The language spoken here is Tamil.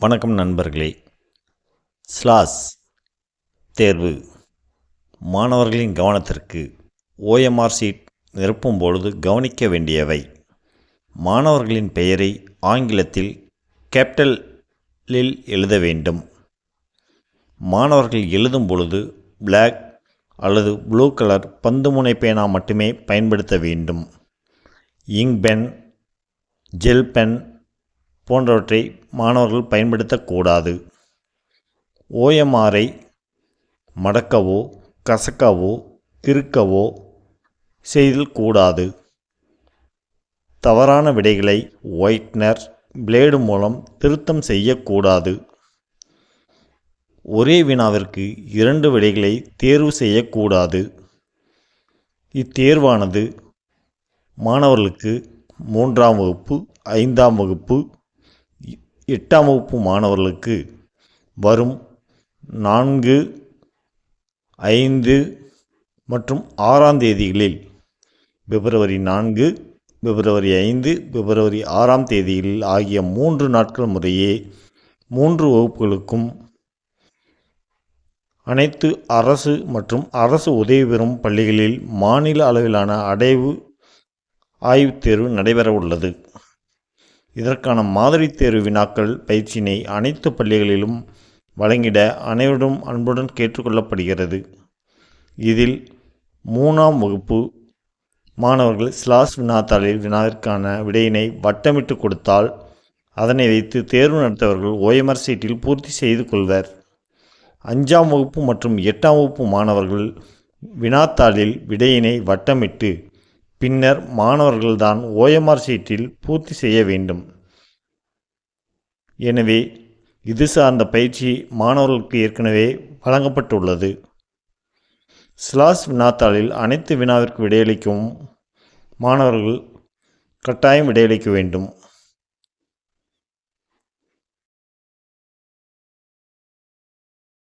வணக்கம் நண்பர்களே. ஸ்லாஸ் தேர்வு. மாணவர்களின் கவனத்திற்கு ஓஎம்ஆர் சீட் நிரப்பும் பொழுது கவனிக்க வேண்டியவை. மாணவர்களின் பெயரை ஆங்கிலத்தில் கேப்டலில் எழுத வேண்டும். மாணவர்கள் எழுதும் பொழுது பிளாக் அல்லது ப்ளூ கலர் பந்து முனை பேனா மட்டுமே பயன்படுத்த வேண்டும். இங்க் பென் ஜெல் பென் போன்றவற்றை மாணவர்கள் பயன்படுத்தக்கூடாது. ஓஎம்ஆரை மடக்கவோ கசக்கவோ கிறுக்கவோ செய்தல் கூடாது. தவறான விடைகளை ஒயிட்னர் பிளேடு மூலம் திருத்தம் செய்யக்கூடாது. ஒரே வினாவிற்கு இரண்டு விடைகளை தேர்வு செய்யக்கூடாது. இத்தேர்வானது மாணவர்களுக்கு மூன்றாம் வகுப்பு ஐந்தாம் வகுப்பு எட்டாம் வகுப்பு மாணவர்களுக்கு வரும் நான்கு ஐந்து மற்றும் ஆறாம் தேதிகளில் பிப்ரவரி நான்கு பிப்ரவரி ஐந்து பிப்ரவரி ஆறாம் தேதிகளில் ஆகிய மூன்று நாட்கள் முறையே மூன்று வகுப்புகளுக்கும் அனைத்து அரசு மற்றும் அரசு உதவி பெறும் பள்ளிகளில் மாநில அளவிலான அடைவு ஆய்வுத் தேர்வு நடைபெற உள்ளது இதற்கான மாதிரி தேர்வு வினாக்கள் பயிற்சியினை அனைத்து பள்ளிகளிலும் வழங்கிட அனைவரும் அன்புடன் கேட்டுக்கொள்ளப்படுகிறது. இதில் மூணாம் வகுப்பு மாணவர்கள் ஸ்லாஸ் வினாத்தாளில் வினாவிற்கான விடையினை வட்டமிட்டு கொடுத்தால் அதனை வைத்து தேர்வு நடத்தவர்கள் ஓஎம்ஆர் சீட்டில் பூர்த்தி செய்து கொள்வர். அஞ்சாம் வகுப்பு மற்றும் எட்டாம் வகுப்பு மாணவர்கள் வினாத்தாளில் விடையினை வட்டமிட்டு பின்னர் மாணவர்கள்தான் ஓஎம்ஆர் சீட்டில் பூர்த்தி செய்ய வேண்டும். எனவே இது சார்ந்த பயிற்சி மாணவர்களுக்கு ஏற்கனவே வழங்கப்பட்டுள்ளது. ஸ்லாஸ் வினாத்தாளில் அனைத்து வினாவிற்கு விடையளிக்கும் மாணவர்கள் கட்டாயம் விடையளிக்க வேண்டும்.